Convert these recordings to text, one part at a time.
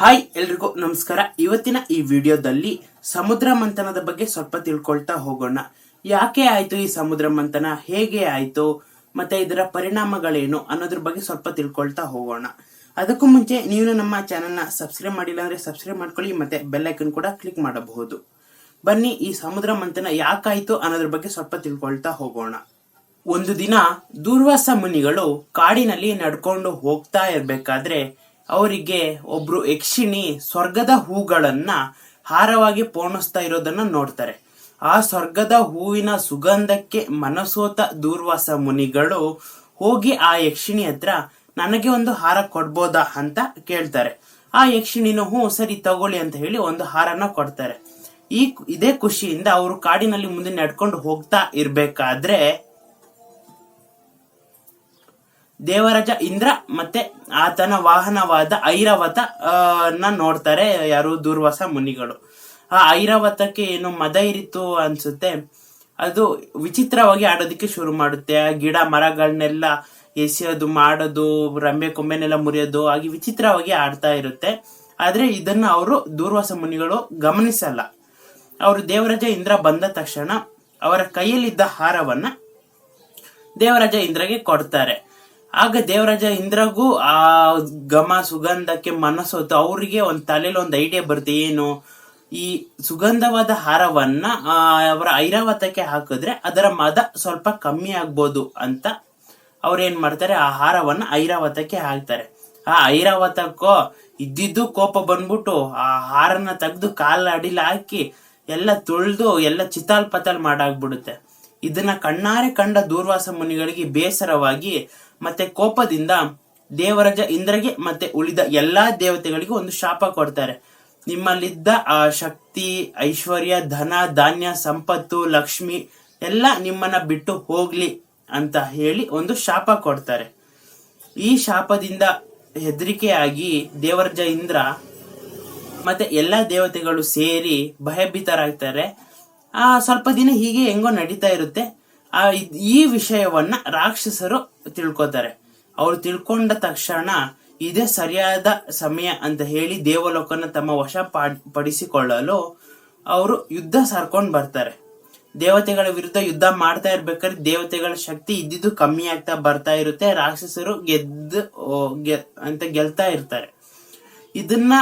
Hi, ಎಲ್ರಿಗೂ ನಮಸ್ಕಾರ. ಇವತ್ತಿನ ಈ ವಿಡಿಯೋದಲ್ಲಿ ಸಮುದ್ರ ಮಂಥನದ ಬಗ್ಗೆ ಸ್ವಲ್ಪ ತಿಳ್ಕೊಳ್ತಾ ಹೋಗೋಣ. ಯಾಕೆ ಆಯ್ತು ಈ ಸಮುದ್ರ ಮಂಥನ? ಹೇಗೆ ಆಯ್ತು? ಮತ್ತೆ ಇದರ ಪರಿಣಾಮಗಳೇನು ಅನ್ನೋದ್ರ ಬಗ್ಗೆ ಸ್ವಲ್ಪ ತಿಳ್ಕೊಳ್ತಾ ಹೋಗೋಣ. ಅದಕ್ಕೂ ಮುಂಚೆ ನೀವು ನಮ್ಮ ಚಾನೆಲ್ನ ಸಬ್ಸ್ಕ್ರೈಬ್ ಮಾಡಿಲ್ಲ ಅಂದ್ರೆ ಸಬ್ಸ್ಕ್ರೈಬ್ ಮಾಡ್ಕೊಳ್ಳಿ, ಮತ್ತೆ ಬೆಲ್ ಐಕನ್ ಕೂಡ ಕ್ಲಿಕ್ ಮಾಡಬಹುದು. ಬನ್ನಿ, ಈ ಸಮುದ್ರ ಮಂಥನ ಯಾಕಾಯ್ತು ಅನ್ನೋದ್ರ ಬಗ್ಗೆ ಸ್ವಲ್ಪ ತಿಳ್ಕೊಳ್ತಾ ಹೋಗೋಣ. ಒಂದು ದಿನ ದೂರ್ವಾಸ ಮುನಿಗಳು ಕಾಡಿನಲ್ಲಿ ನಡ್ಕೊಂಡು ಹೋಗ್ತಾ ಇರ್ಬೇಕಾದ್ರೆ ಅವರಿಗೆ ಒಬ್ರು ಯಕ್ಷಿಣಿ ಸ್ವರ್ಗದ ಹೂಗಳನ್ನ ಹಾರವಾಗಿ ಪೋಣಿಸ್ತಾ ಇರೋದನ್ನ ನೋಡ್ತಾರೆ. ಆ ಸ್ವರ್ಗದ ಹೂವಿನ ಸುಗಂಧಕ್ಕೆ ಮನಸೋತ ದೂರ್ವಾಸ ಮುನಿಗಳು ಹೋಗಿ ಆ ಯಕ್ಷಿಣಿ ಹತ್ರ ನನಗೆ ಒಂದು ಹಾರ ಕೊಡ್ಬೋದಾ ಅಂತ ಕೇಳ್ತಾರೆ. ಆ ಯಕ್ಷಿಣಿನೂ ಹ್ಞೂ, ಸರಿ ತಗೊಳ್ಳಿ ಅಂತ ಹೇಳಿ ಒಂದು ಹಾರನ ಕೊಡ್ತಾರೆ. ಈ ಇದೇ ಖುಷಿಯಿಂದ ಅವರು ಕಾಡಿನಲ್ಲಿ ಮುಂದೆ ನಡ್ಕೊಂಡು ಹೋಗ್ತಾ ಇರ್ಬೇಕಾದ್ರೆ ದೇವರಾಜ ಇಂದ್ರ ಮತ್ತೆ ಆತನ ವಾಹನವಾದ ಐರಾವತ ನ ನೋಡ್ತಾರೆ ಯಾರು ದುರ್ವಾಸ ಮುನಿಗಳು. ಆ ಐರಾವತಕ್ಕೆ ಏನು ಮದ ಇರಿತು ಅನ್ಸುತ್ತೆ? ಅದು ವಿಚಿತ್ರವಾಗಿ ಆಡೋದಕ್ಕೆ ಶುರು ಮಾಡುತ್ತೆ. ಆ ಗಿಡ ಮರಗಳನ್ನೆಲ್ಲ ಎಸೆಯೋದು, ಮಾಡೋದು, ರಂಬೆ ಕೊಂಬೆನೆಲ್ಲ ಮುರಿಯೋದು, ಹಾಗೆ ವಿಚಿತ್ರವಾಗಿ ಆಡ್ತಾ ಇರುತ್ತೆ. ಆದ್ರೆ ಇದನ್ನ ಅವರು ದೂರ್ವಾಸ ಮುನಿಗಳು ಗಮನಿಸಲ್ಲ. ಅವರು ದೇವರಾಜ ಇಂದ್ರ ಬಂದ ತಕ್ಷಣ ಅವರ ಕೈಯಲ್ಲಿದ್ದ ಹಾರವನ್ನ ದೇವರಾಜ ಇಂದ್ರಗೆ ಕೊಡ್ತಾರೆ. ಆಗ ದೇವರಾಜ ಇಂದ್ರಗೂ ಆ ಘಮ ಸುಗಂಧಕ್ಕೆ ಮನಸ್ಸೋತು ಅವರಿಗೆ ಒಂದ್ ತಲೆಯಲ್ಲಿ ಒಂದು ಐಡಿಯಾ ಬರುತ್ತೆ, ಏನು? ಈ ಸುಗಂಧವಾದ ಹಾರವನ್ನ ಅವರ ಐರಾವತಕ್ಕೆ ಹಾಕಿದ್ರೆ ಅದರ ಮದ ಸ್ವಲ್ಪ ಕಮ್ಮಿ ಆಗ್ಬೋದು ಅಂತ ಅವ್ರೇನ್ ಮಾಡ್ತಾರೆ, ಆ ಹಾರವನ್ನ ಐರಾವತಕ್ಕೆ ಹಾಕ್ತಾರೆ. ಆ ಐರಾವತಕ್ಕೋ ಇದ್ದಿದ್ದು ಕೋಪ ಬಂದ್ಬಿಟ್ಟು ಆ ಹಾರನ ತೆಗೆದು ಕಾಲ ಅಡಿಲ ಹಾಕಿ ಎಲ್ಲ ತುಳಿದು ಎಲ್ಲ ಚಿತಾಲ್ ಪತಾಲ್ ಮಾಡಾಗ್ಬಿಡುತ್ತೆ. ಇದನ್ನ ಕಣ್ಣಾರೆ ಕಂಡ ದೂರ್ವಾಸ ಮುನಿಗಳಿಗೆ ಬೇಸರವಾಗಿ ಮತ್ತೆ ಕೋಪದಿಂದ ದೇವರಾಜ ಇಂದ್ರಗೆ ಮತ್ತೆ ಉಳಿದ ಎಲ್ಲಾ ದೇವತೆಗಳಿಗೂ ಒಂದು ಶಾಪ ಕೊಡ್ತಾರೆ. ನಿಮ್ಮಲ್ಲಿದ್ದ ಆ ಶಕ್ತಿ, ಐಶ್ವರ್ಯ, ಧನ, ಧಾನ್ಯ, ಸಂಪತ್ತು, ಲಕ್ಷ್ಮಿ ಎಲ್ಲ ನಿಮ್ಮನ್ನ ಬಿಟ್ಟು ಹೋಗ್ಲಿ ಅಂತ ಹೇಳಿ ಒಂದು ಶಾಪ ಕೊಡ್ತಾರೆ. ಈ ಶಾಪದಿಂದ ಹೆದರಿಕೆಯಾಗಿ ದೇವರಜ ಇಂದ್ರ ಮತ್ತೆ ಎಲ್ಲಾ ದೇವತೆಗಳು ಸೇರಿ ಭಯಭೀತರಾಗ್ತಾರೆ. ಆ ಸ್ವಲ್ಪ ದಿನ ಹೀಗೆ ಹೆಂಗೋ ನಡೀತಾ ಇರುತ್ತೆ. ಆ, ಈ ವಿಷಯವನ್ನ ರಾಕ್ಷಸರು ತಿಳ್ಕೊತಾರೆ. ಅವರು ತಿಳ್ಕೊಂಡ ತಕ್ಷಣ ಇದೇ ಸರಿಯಾದ ಸಮಯ ಅಂತ ಹೇಳಿ ದೇವಲೋಕನ ತಮ್ಮ ವಶ ಪಾಡ್- ಪಡಿಸಿಕೊಳ್ಳಲು ಅವರು ಯುದ್ಧ ಸಾರ್ಕೊಂಡು ಬರ್ತಾರೆ. ದೇವತೆಗಳ ವಿರುದ್ಧ ಯುದ್ಧ ಮಾಡ್ತಾ ಇರ್ಬೇಕಾದ್ರೆ ದೇವತೆಗಳ ಶಕ್ತಿ ಇದ್ದಿದ್ದು ಕಮ್ಮಿ ಆಗ್ತಾ ಬರ್ತಾ ಇರುತ್ತೆ. ರಾಕ್ಷಸರು ಗೆದ್ದು ಅಂತ ಗೆಲ್ತಾ ಇರ್ತಾರೆ. ಇದನ್ನ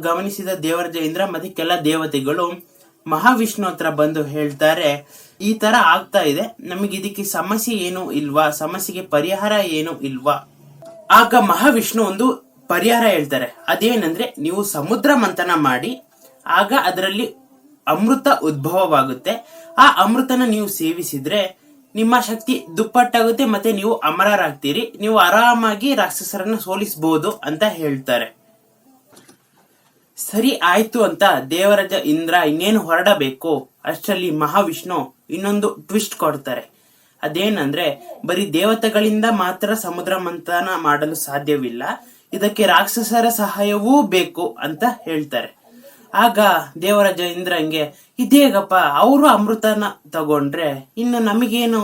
ಗಮನಿಸಿದ ದೇವರ ಜಯಂದ್ರ ಮತ್ತೆ ಕೆಲ ದೇವತೆಗಳು ಮಹಾವಿಷ್ಣು ಹತ್ರ ಬಂದು ಹೇಳ್ತಾರೆ, ಈ ತರ ಆಗ್ತಾ ಇದೆ, ನಮಗೆ ಇದಕ್ಕೆ ಸಮಸ್ಯೆ ಏನು ಇಲ್ವಾ? ಸಮಸ್ಯೆಗೆ ಪರಿಹಾರ ಏನು ಇಲ್ವಾ? ಆಗ ಮಹಾವಿಷ್ಣು ಒಂದು ಪರಿಹಾರ ಹೇಳ್ತಾರೆ. ಅದೇನಂದ್ರೆ, ನೀವು ಸಮುದ್ರ ಮಂಥನ ಮಾಡಿ, ಆಗ ಅದರಲ್ಲಿ ಅಮೃತ ಉದ್ಭವವಾಗುತ್ತೆ. ಆ ಅಮೃತನ ನೀವು ಸೇವಿಸಿದ್ರೆ ನಿಮ್ಮ ಶಕ್ತಿ ದುಪ್ಪಟ್ಟಾಗುತ್ತೆ, ಮತ್ತೆ ನೀವು ಅಮರರಾಗ್ತೀರಿ. ನೀವು ಆರಾಮಾಗಿ ರಾಕ್ಷಸರನ್ನ ಸೋಲಿಸಬಹುದು ಅಂತ ಹೇಳ್ತಾರೆ. ಸರಿ ಆಯ್ತು ಅಂತ ದೇವರಾಜ ಇಂದ್ರ ಇನ್ನೇನು ಹೊರಡಬೇಕು? ಅಷ್ಟರಲ್ಲಿ ಮಹಾವಿಷ್ಣು ಇನ್ನೊಂದು ಟ್ವಿಸ್ಟ್ ಕೊಡ್ತಾರೆ. ಅದೇನಂದ್ರೆ, ಬರೀ ದೇವತೆಗಳಿಂದ ಮಾತ್ರ ಸಮುದ್ರ ಮಂಥನ ಮಾಡಲು ಸಾಧ್ಯವಿಲ್ಲ. ಇದಕ್ಕೆ ರಾಕ್ಷಸರ ಸಹಾಯವೂ ಬೇಕು ಅಂತ ಹೇಳ್ತಾರೆ. ಆಗ ದೇವರಾಜ ಇಂದ್ರಂಗೆ, ಇದೇಗಪ್ಪ, ಅವರು ಅಮೃತನ ತಗೊಂಡ್ರೆ ಇನ್ನು ನಮಗೇನು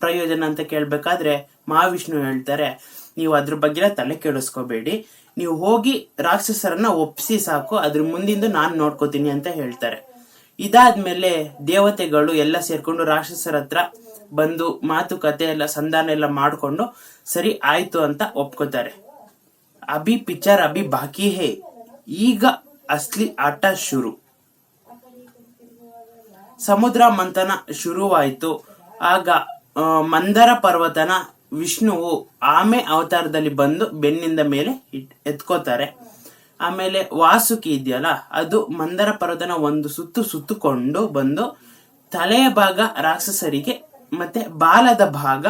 ಪ್ರಯೋಜನ ಅಂತ ಕೇಳ್ಬೇಕಾದ್ರೆ ಮಹಾವಿಷ್ಣು ಹೇಳ್ತಾರೆ, ನೀವು ಅದ್ರ ಬಗ್ಗೆ ತಲೆ ಕೆಡಿಸ್ಕೋಬೇಡಿ. ನೀವು ಹೋಗಿ ರಾಕ್ಷಸರನ್ನ ಒಪ್ಪಿಸಿ ಸಾಕು, ಅದ್ರ ಮುಂದಿಂದ ನಾನು ನೋಡ್ಕೋತೀನಿ ಅಂತ ಹೇಳ್ತಾರೆ. ಇದಾದ್ಮೇಲೆ ದೇವತೆಗಳು ಎಲ್ಲ ಸೇರ್ಕೊಂಡು ರಾಕ್ಷಸರ ಹತ್ರ ಬಂದು ಮಾತುಕತೆ ಎಲ್ಲ ಸಂಧಾನ ಎಲ್ಲ ಮಾಡ್ಕೊಂಡು, ಸರಿ, ಆಯ್ತು ಅಂತ ಒಪ್ಕೋತಾರೆ. ಅಭಿ ಪಿಕ್ಚರ್, ಅಭಿ ಬಾಕಿ ಹೇ. ಈಗ ಅಸ್ಲಿ ಆಟ ಶುರು. ಸಮುದ್ರ ಮಂಥನ ಶುರುವಾಯಿತು. ಆಗ ಮಂದರ ಪರ್ವತನ ವಿಷ್ಣುವು ಆಮೆ ಅವತಾರದಲ್ಲಿ ಬಂದು ಬೆನ್ನಿಂದ ಮೇಲೆ ಇಟ್- ಎತ್ಕೋತಾರೆ. ಆಮೇಲೆ ವಾಸುಕಿ ಇದೆಯಲ್ಲ, ಅದು ಮಂದರ ಪರ್ವತನ ಒಂದು ಸುತ್ತು ಸುತ್ತುಕೊಂಡು ಬಂದು ತಲೆಯ ಭಾಗ ರಾಕ್ಷಸರಿಗೆ ಮತ್ತೆ ಬಾಲದ ಭಾಗ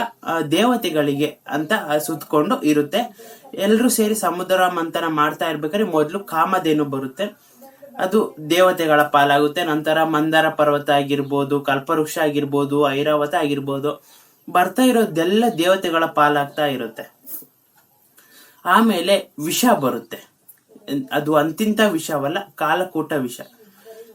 ದೇವತೆಗಳಿಗೆ ಅಂತ ಸುತ್ತಕೊಂಡು ಇರುತ್ತೆ. ಎಲ್ಲರೂ ಸೇರಿ ಸಮುದ್ರ ಮಂಥನ ಮಾಡ್ತಾ ಇರ್ಬೇಕಾದ್ರೆ ಮೊದಲು ಕಾಮಧೇನು ಬರುತ್ತೆ. ಅದು ದೇವತೆಗಳ ಪಾಲಾಗುತ್ತೆ. ನಂತರ ಮಂದಾರ ಪರ್ವತ ಆಗಿರ್ಬೋದು, ಕಲ್ಪವೃಕ್ಷ ಆಗಿರ್ಬೋದು, ಐರಾವತ ಆಗಿರ್ಬೋದು. ಬರ್ತಾ ಇರೋದೆಲ್ಲ ದೇವತೆಗಳ ಪಾಲಾಗ್ತಾ ಇರುತ್ತೆ. ಆಮೇಲೆ ವಿಷ ಬರುತ್ತೆ. ಅದು ಅಂತಿಂತ ವಿಷವಲ್ಲ, ಕಾಲಕೂಟ ವಿಷ.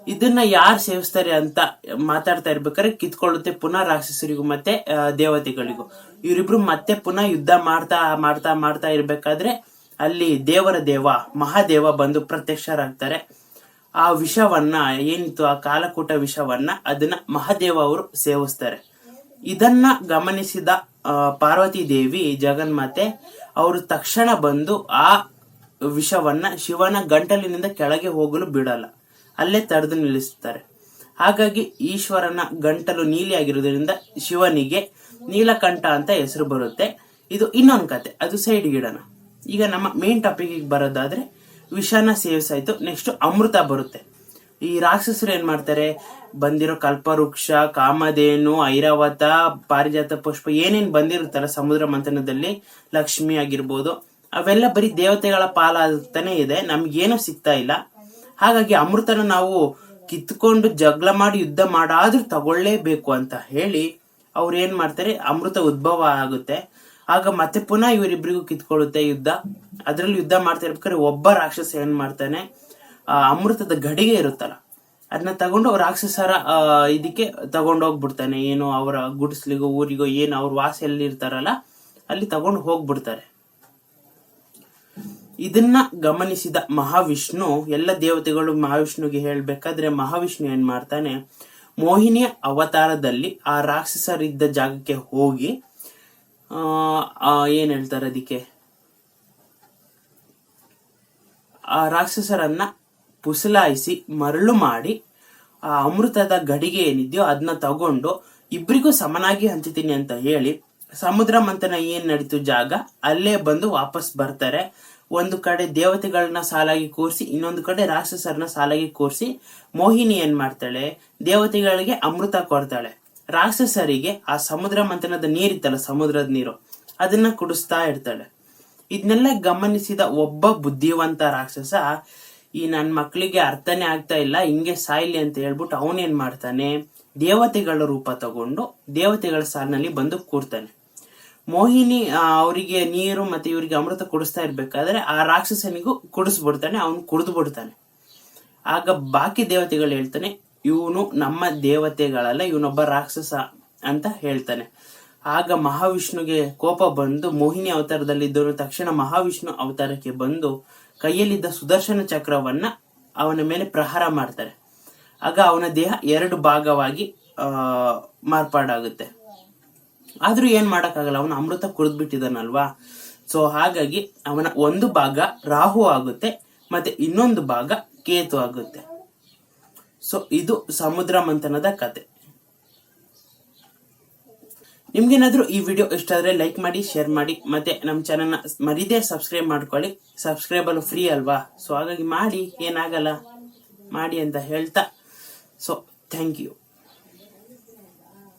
ಇದನ್ನ ಯಾರು ಸೇವಿಸ್ತಾರೆ ಅಂತ ಮಾತಾಡ್ತಾ ಇರ್ಬೇಕಾದ್ರೆ ಕಿತ್ಕೊಳ್ಳುತ್ತೆ ಪುನಃ ರಾಕ್ಷಸರಿಗೂ ಮತ್ತೆ ದೇವತೆಗಳಿಗೂ. ಇವರಿಬ್ರು ಮತ್ತೆ ಪುನಃ ಯುದ್ಧ ಮಾಡ್ತಾ ಮಾಡ್ತಾ ಮಾಡ್ತಾ ಇರ್ಬೇಕಾದ್ರೆ ಅಲ್ಲಿ ದೇವರ ದೇವ, ಮಹಾದೇವ ಬಂದು ಪ್ರತ್ಯಕ್ಷರಾಗ್ತಾರೆ. ಆ ವಿಷವನ್ನ, ಏನಿತ್ತು, ಆ ಕಾಲಕೂಟ ವಿಷವನ್ನ ಅದನ್ನ ಮಹಾದೇವ ಅವರು ಸೇವಿಸ್ತಾರೆ. ಇದನ್ನ ಗಮನಿಸಿದ ಪಾರ್ವತಿ ದೇವಿ ಜಗನ್ಮಾತೆ, ಅವರು ತಕ್ಷಣ ಬಂದು ಆ ವಿಷವನ್ನ ಶಿವನ ಗಂಟಲಿನಿಂದ ಕೆಳಗೆ ಹೋಗಲು ಬಿಡಲ್ಲ. ಅಲ್ಲೇ ತಡೆದು ನಿಲ್ಲಿಸುತ್ತಾರೆ ಹಾಗಾಗಿ ಈಶ್ವರನ ಗಂಟಲು ನೀಲಿ ಆಗಿರೋದ್ರಿಂದ ಶಿವನಿಗೆ ನೀಲಕಂಠ ಅಂತ ಹೆಸರು ಬರುತ್ತೆ. ಇದು ಇನ್ನೊಂದು ಕತೆ, ಅದು ಸೈಡ್ ಗಿಡನ. ಈಗ ನಮ್ಮ ಮೇನ್ ಟಾಪಿಕ್ ಬರೋದಾದ್ರೆ ವಿಷನ ಸೇವಿಸಾಯ್ತು ನೆಕ್ಸ್ಟ್ ಅಮೃತ ಬರುತ್ತೆ. ಈ ರಾಕ್ಷಸರು ಏನ್ ಮಾಡ್ತಾರೆ? ಬಂದಿರೋ ಕಲ್ಪವೃಕ್ಷ, ಕಾಮಧೇನು, ಐರಾವತ, ಪಾರಿಜಾತ ಪುಷ್ಪ ಏನೇನ್ ಬಂದಿರುತ್ತಲ್ಲ ಸಮುದ್ರ ಮಂಥನದಲ್ಲಿ ಲಕ್ಷ್ಮಿ ಆಗಿರ್ಬೋದು, ಅವೆಲ್ಲ ಬರೀ ದೇವತೆಗಳ ಪಾಲಾಗ್ತಾನೆ ಇದೆ. ನಮ್ಗೇನು ಸಿಗ್ತಾ ಇಲ್ಲ. ಹಾಗಾಗಿ ಅಮೃತನ ನಾವು ಕಿತ್ಕೊಂಡು ಜಗಳ ಮಾಡಿ ಯುದ್ಧ ಮಾಡಾದ್ರೂ ತಗೊಳ್ಳೇಬೇಕು ಅಂತ ಹೇಳಿ ಅವ್ರು ಏನ್ ಮಾಡ್ತಾರೆ? ಅಮೃತ ಉದ್ಭವ ಆಗುತ್ತೆ. ಆಗ ಮತ್ತೆ ಪುನಃ ಇವರಿಬ್ರಿಗೂ ಕಿತ್ಕೊಳ್ಳುತ್ತೆ ಯುದ್ಧ. ಅದ್ರಲ್ಲಿ ಯುದ್ಧ ಮಾಡ್ತಾ ಇರ್ಬೇಕಾದ್ರೆ ಒಬ್ಬ ರಾಕ್ಷಸ ಏನ್ ಮಾಡ್ತಾನೆ? ಅಮೃತದ ಗಡಿಗೆ ಇರುತ್ತಲ್ಲ ಅದನ್ನ ತಗೊಂಡು ರಾಕ್ಷಸರ ಇದಕ್ಕೆ ಇದಕ್ಕೆ ತಗೊಂಡೋಗ್ಬಿಡ್ತಾನೆ. ಏನು ಅವರ ಗುಡಿಸ್ಲಿಗೋ ಊರಿಗೋ ಏನು ಅವ್ರ ವಾಸ ಎಲ್ಲಿ ಇರ್ತಾರಲ್ಲ ಅಲ್ಲಿ ತಗೊಂಡು ಹೋಗ್ಬಿಡ್ತಾರೆ. ಇದನ್ನ ಗಮನಿಸಿದ ಮಹಾವಿಷ್ಣು ಎಲ್ಲ ದೇವತೆಗಳು ಮಹಾವಿಷ್ಣುಗೆ ಹೇಳ್ಬೇಕಾದ್ರೆ ಮಹಾವಿಷ್ಣು ಏನ್ ಮಾಡ್ತಾನೆ ಮೋಹಿನಿಯ ಅವತಾರದಲ್ಲಿ ಆ ರಾಕ್ಷಸರಿದ್ದ ಜಾಗಕ್ಕೆ ಹೋಗಿ ಆ, ಏನ್ ಹೇಳ್ತಾರೆ ಅದಕ್ಕೆ ಆ ರಾಕ್ಷಸರನ್ನ ಪುಸಲಾಯಿಸಿ ಮರಳು ಮಾಡಿ, ಆ ಅಮೃತದ ಗಡಿಗೆ ಏನಿದೆಯೋ ಅದನ್ನ ತಗೊಂಡು ಇಬ್ರಿಗೂ ಸಮನಾಗಿ ಹಂಚುತ್ತೀನಿ ಅಂತ ಹೇಳಿ ಸಮುದ್ರ ಮಂಥನ ಏನ್ ನಡೀತು ಜಾಗ? ಅಲ್ಲೇ ಬಂದು ವಾಪಸ್ ಬರ್ತಾರೆ. ಒಂದು ಕಡೆ ದೇವತೆಗಳನ್ನ ಸಾಲಾಗಿ ಕೂರಿಸಿ, ಇನ್ನೊಂದು ಕಡೆ ರಾಕ್ಷಸರನ್ನ ಸಾಲಾಗಿ ಕೂರಿಸಿ ಮೋಹಿನಿ ಏನ್ ಮಾಡ್ತಾಳೆ? ದೇವತೆಗಳಿಗೆ ಅಮೃತ ಕೊಡ್ತಾಳೆ. ರಾಕ್ಷಸರಿಗೆ ಆ ಸಮುದ್ರ ಮಂಥನದ ನೀರಿತ್ತಲ್ಲ, ಸಮುದ್ರದ ನೀರು, ಅದನ್ನ ಕುಡಿಸ್ತಾ ಇರ್ತಾಳೆ. ಇದನ್ನೆಲ್ಲ ಗಮನಿಸಿದ ಒಬ್ಬ ಬುದ್ಧಿವಂತ ರಾಕ್ಷಸ ಈ ನನ್ನ ಮಕ್ಕಳಿಗೆ ಅರ್ಥನೇ ಆಗ್ತಾ ಇಲ್ಲ, ಹಿಂಗೆ ಸಾಯ್ಲಿ ಅಂತ ಹೇಳ್ಬಿಟ್ಟು ಅವನೇನ್ ಮಾಡ್ತಾನೆ, ದೇವತೆಗಳ ರೂಪ ತಗೊಂಡು ದೇವತೆಗಳ ಸಾಲಿನಲ್ಲಿ ಬಂದು ಕೂರ್ತಾನೆ. ಮೋಹಿನಿ ಅವರಿಗೆ ನೀರು ಮತ್ತೆ ಇವರಿಗೆ ಅಮೃತ ಕುಡಿಸ್ತಾ ಇರ್ಬೇಕಾದ್ರೆ ಆ ರಾಕ್ಷಸನಿಗೂ ಕುಡಿಸ್ಬಿಡ್ತಾನೆ, ಅವನು ಕುಡಿದು ಬಿಡ್ತಾನೆ ಆಗ ಬಾಕಿ ದೇವತೆಗಳು ಹೇಳ್ತಾನೆ, ಇವನು ನಮ್ಮ ದೇವತೆಗಳಲ್ಲ, ಇವನೊಬ್ಬ ರಾಕ್ಷಸ ಅಂತ ಹೇಳ್ತಾನೆ. ಆಗ ಮಹಾವಿಷ್ಣುಗೆ ಕೋಪ ಬಂದು ಮೋಹಿನಿ ಅವತಾರದಲ್ಲಿದ್ದವನು ತಕ್ಷಣ ಮಹಾವಿಷ್ಣು ಅವತಾರಕ್ಕೆ ಬಂದು ಕೈಯಲ್ಲಿದ್ದ ಸುದರ್ಶನ ಚಕ್ರವನ್ನ ಅವನ ಮೇಲೆ ಪ್ರಹಾರ ಮಾಡ್ತಾರೆ. ಆಗ ಅವನ ದೇಹ ಎರಡು ಭಾಗವಾಗಿ ಮಾರ್ಪಾಡಾಗುತ್ತೆ. ಆದ್ರೂ ಏನ್ ಮಾಡಕ್ಕಾಗಲ್ಲ, ಅವನು ಅಮೃತ ಕುಡಿದ್ಬಿಟ್ಟಿದಾನಲ್ವಾ? ಸೊ ಹಾಗಾಗಿ ಅವನ ಒಂದು ಭಾಗ ರಾಹು ಆಗುತ್ತೆ, ಮತ್ತೆ ಇನ್ನೊಂದು ಭಾಗ ಕೇತು ಆಗುತ್ತೆ. ಸೊ ಇದು ಸಮುದ್ರ ಮಂಥನದ ಕತೆ. ನಿಮ್ಗೇನಾದ್ರೂ ಈ ವಿಡಿಯೋ ಇಷ್ಟ ಆದರೆ ಲೈಕ್ ಮಾಡಿ ಶೇರ್ ಮಾಡಿ, ಮತ್ತೆ ನಮ್ಮ ಚಾನಲ್ನ ಮರಿದೇ ಸಬ್ಸ್ಕ್ರೈಬ್ ಮಾಡ್ಕೊಳ್ಳಿ. ಸಬ್ಸ್ಕ್ರೈಬ್ ಅಲ್ಲೂ ಫ್ರೀ ಅಲ್ವಾ? ಸೊ ಹಾಗಾಗಿ ಮಾಡಿ, ಏನಾಗಲ್ಲ, ಮಾಡಿ ಅಂತ ಹೇಳ್ತಾ. So thank you